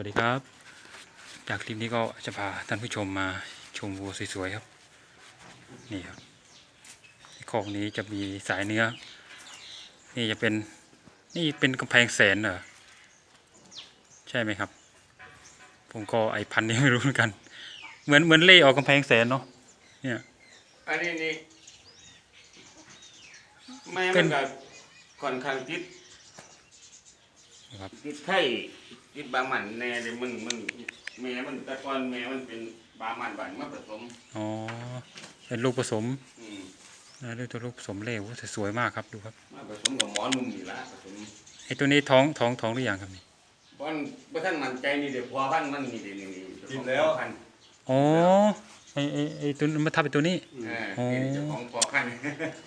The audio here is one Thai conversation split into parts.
วัสดีครับ จากคลิปนี้ก็จะพาท่านผู้ชมมาชมวัวสวยๆครับ นี่ครับที่คอกนี้จะมีสายเนื้อ นี่จะเป็นนี่เป็นกำแพงแสนเหรอใช่ไหมครับ ผมก็ไอพันธุ์นี้ไม่รู้เหมือนกัน เหมือนเหมือนเล่ออกกำแพงแสนเนาะเนี่ยอันนี้นี่แม่เป็มันนก็ค่อนข้างติดนะครับติดไข้ ติดบามันแน่เลยมันมันแม่มันแต่ก่อนแม่มันเป็นบามันบานมาผสมอ๋อเป็นลูกผสมอืมนะด้วยตัวลูกผสมเล่โอ้แต่สวยมากครับดูครับมาผสมกับหมอหนุ่มนี่ละผสมไอตัวนี้ท้องท้องท้องหรือยังครับนี่เพราะบ่ท่านมั่นใจนี่เดี๋ยวพอพันธุ์มันนี่เดี๋ยวนี่นี่เจ้าของกินแล้วพันธุ์อ๋อไอไอไอตัวนั้นมาทับเป็นตัวนี้เอออ๋อนี่เจ้าของพอพันธุ์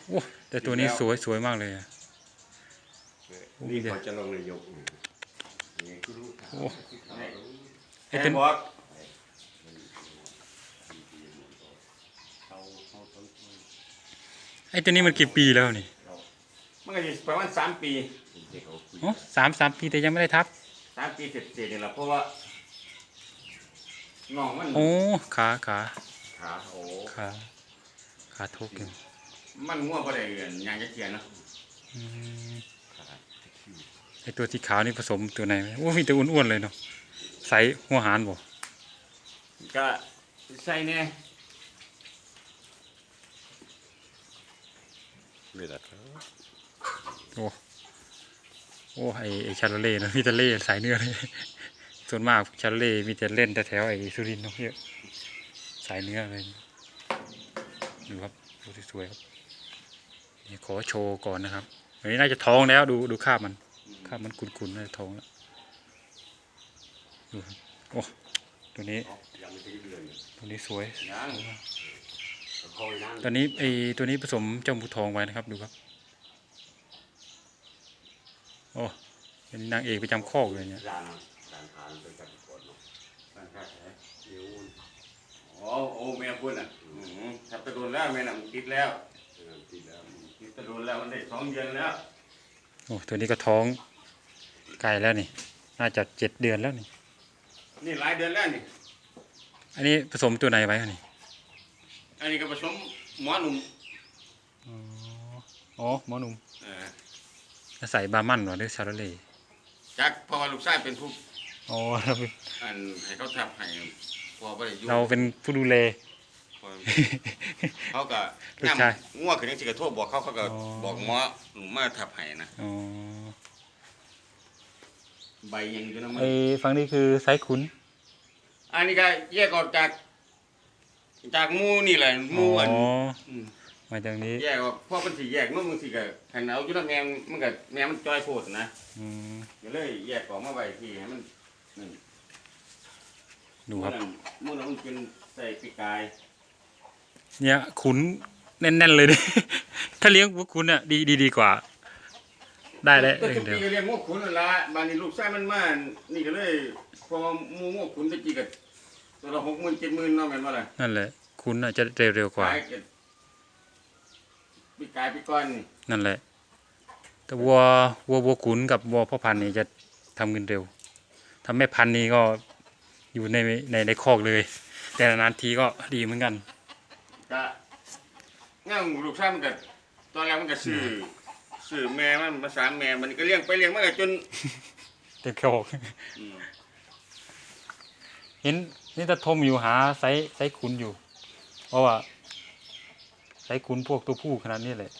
โอ้แต่ตัวนี้แล้วสวยสวยมากเลยอะนี่เขาจะลงนายกนี่กูรู้ถาม โอ้ไอแม่ตัวบอกเขาเขาต้นไอตัวนี้มันกี่ปีแล้วนี่ มันก็สิประมาณสามปีที่เขาคุยอ๋อสามสามปีแต่ยังไม่ได้ทับสามปีเสร็จๆนี่แหละเพราะว่าน้องมันโอ้ขาขาขาโอ้ขาขาทุกอยู่มันง่วงก็ได้เงินยางจะเทียนเนาะอืมขาคิว ไอตัวที่ขาวนี่ผสมตัวไหนโอ้มีแต่อ้วนๆเลยเนาะใสหัวหารบ่ก็ใส่เนี่ยไม่ได้โอ้โอ้ไอไอชาโลเล่นะมีแต่เล่สายเนื้อเลยส่วนมากชาโลเล่มีแต่เล่นแต่แถวไอสุรินทร์เนาะเยอะสายเนื้อเลยดูครับดูสวยๆครับนี่ขอโชว์ก่อนนะครับอันนี้น่าจะท้องแล้วดูดูคราบมันคราบมันขุ่นๆน่าจะท้องแล้วดูครับโอ้ตัวนี้ยังไม่ถึงเดือนตัวนี้สวยยังคอยนั่งตอนนี้ไอตัวนี้ผสมเจ้าหมูทองไว้นะครับดูครับโอ้เป็นนางเอกประจำคอกเลยเนี่ยร้านร้านทานไปจับก่อนเนาะตั้งค่าแท้เดี๋ยวโอ้โอ้แม่พูดอะอืมถ้าไปโดนแล้วแม่น่ะมันติดแล้วงานที่แล้วติดไปโดนแล้วมันได้สองเดือนแล้วโอ้ตัวนี้ก็ท้อง ไก่แล้วนี่ น่าจะเจ็ดเดือนแล้วนี่ นี่หลายเดือนแล้วนี่อันนี้ผสมตัวไหนไว้ครับนี่อันนี้ก็ผสมหมอหนุ่มอ๋ออ๋อหมอหนุ่มเออแล้วใส่บาร์มันเหรอหรือชาโรเล่จักเพราะว่าลูกชายเป็นผู้อ๋อเราเป็นอันให้เขาทับให้พอบ่ได้อยู่เราเป็นผู้ดูแล พอเขาก็ลูกชายง่วงขึ้นจังสิก็โทรบอกเขาเขาก็อ๋อ บอกหมอหนุ่มมาทับให้นะอ๋อ ใบยังอยู่นะมัไอนฝั่งนี้คือไซส์ขุน อันนี้ก็แยกออกจาก จากหมูนี่แหละหมูอ๋อันอมมาจากนี้แยกออกเพราะมันสิแยกมันบางทีก็คันเอาอยู่แล้วแม่มันก็แม่มันจ้อยโพดนะอืมก็เลยแยกออกมาไว้ที่ให้มันนั่นดูครับ หมูนั้นมันเป็นใส่ปีกายเนี่ยขุนแน่นๆเลยดิถ้าเลี้ยงพวกคุณอะดีดีดีกว่า ได้แล้วก็เองทุกเดียว ปีก็เรียกงูขุนนั่นละบานนี้ลูกชายมันมานี่ก็เลยพอหมูงูขุนตะกี้ก็ตัวละหกหมื่นเจ็ดหมื่นเนาะแม่นว่าล่ะนั่นแหละ คุณอะจะเร็วๆกว่า ขายก็ปีกายปีก้อนนี่นั่นแหละ แต่วัววัววัวขุนกับวัวพ่อพันธุ์นี่จะทำเงินเร็วทำแม่พันธุ์นี่ก็อยู่ในในในคอกเลย แต่นานๆทีก็ดีเหมือนกัน ก็งั้นลูกชายมันก็ตอนแรกมันก็ซื้อ ซื้อแม่มันมาสามแม่มันก็เลี้ยงไปเลี้ยงมาก็จนเต็มคอกอืมเห็นนี่ตะทมอยู่หาไซส์ไซส์ขุนอยู่ เพราะว่าไซส์ขุนพวกตัวผู้ขนาดนี้เลย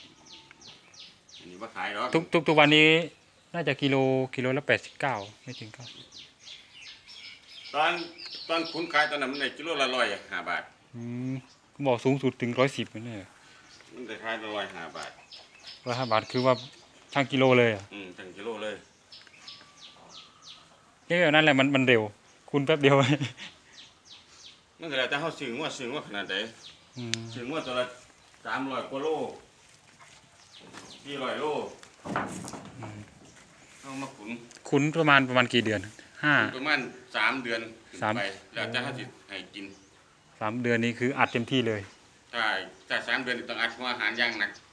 อันนี้ว่าขายหรอกทุกทุกทุกวันนี้น่าจะกิโลกิโลละแปดสิบเก้าไม่ถึงเก้าตอนตอนคุณขายตอนนั้นมันได้กิโลละร้อยห้าบาท อืมบอกสูงสุดถึงร้อยสิบนี่เลยมันได้ขายละร้อยห้าบาท ร้อยห้าบาทคือว่าช่างกิโลเลยอะอืมถึงกิโลเลย นี่แบบนั้นแหละมันมันเร็ว คุณแป๊บเดียว มันก็แล้วแต่เขาซื้อว่าซื้อว่าขนาดไหนอืมซื้อว่าตัวละสามร้อยกว่าโลสี่ร้อยโลเอามาขุนคุณประมาณประมาณกี่เดือนห้า ประมาณสามเดือนขึ้นสาม ไปแล้วแต่เขาสิให้กิน สามเดือนนี้คืออัดเต็มที่เลย ถ้าถ้าสามเดือนนี่ต้องอัดหัวอาหารอย่างหนักอืม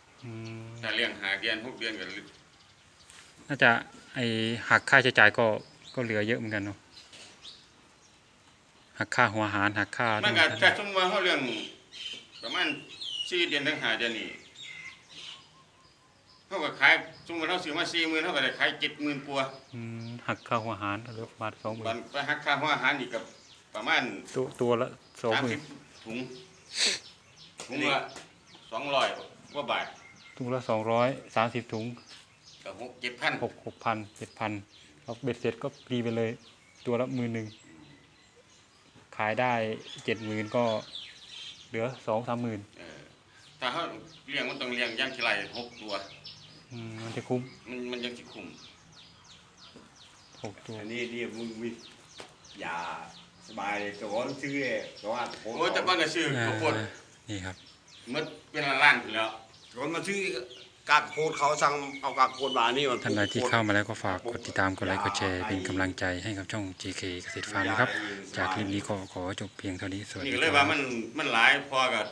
ถ้าเลี้ยงหาเดือนหกเดือนก็น่าจะไอหักค่าใช้จ่ายก็ก็เหลือเยอะเหมือนกันเนาะหักค่าหัวอาหารหักค่ามันก็ถ้าสมมติว่าเขาเรื่องประมาณสี่เดือนถึงห้าเดือนนี่เขาก็ขายสมมติเขาซื้อมาสี่หมื่นเขาก็ได้ขายเจ็ดหมื่นปัวอืมหักค่าหัวอาหารเหลือประมาณสองหมื่บันนไปหักค่าหัวอาหารอีกกับประมาณตัวตัวละสองสามหมื่สินบถุงถุงละสองร้อยกว่าบาท ถุงละสองร้อยสามสิบถุงกับหกเจ็ดพันหกหกพันเจ็ดพันเราเบ็ดเสร็จก็รีไปเลย ตัวละหมื่นหนึ่งขายได้เจ็ดหมื่นก็เหลือสองสามหมื่นเออถ้าเขาเลี้ยงมันต้องเลี้ยงย่างทีไรหกตัวอืมมันจะคุ้ม มันมันยังสิคุ้มหกตัว อันนี้นี่มึงมีอย่าสบายเลยตัวนั้นซื้อเลยตัวว่าโอ้แต่บ้านก็ซื้อข้าวโพดอ่านี่ครับหมันเป็นล้านๆอยู่แล้ว คนมาซื้อกากโคดเขาสั่งเอากากโคดมานี่มันท่านใดที่เข้ามาแล้วก็ฝากกดติดตามกดไลค์กดแชร์เป็นกำลังใจให้กับช่อง GK เกษตรฟาร์มนะครับ จากคลิปนี้ก็ขอจบเพียงเท่านี้สวัสนี่ดีก็คเลยรัว่าบมันมันหลายพอกับ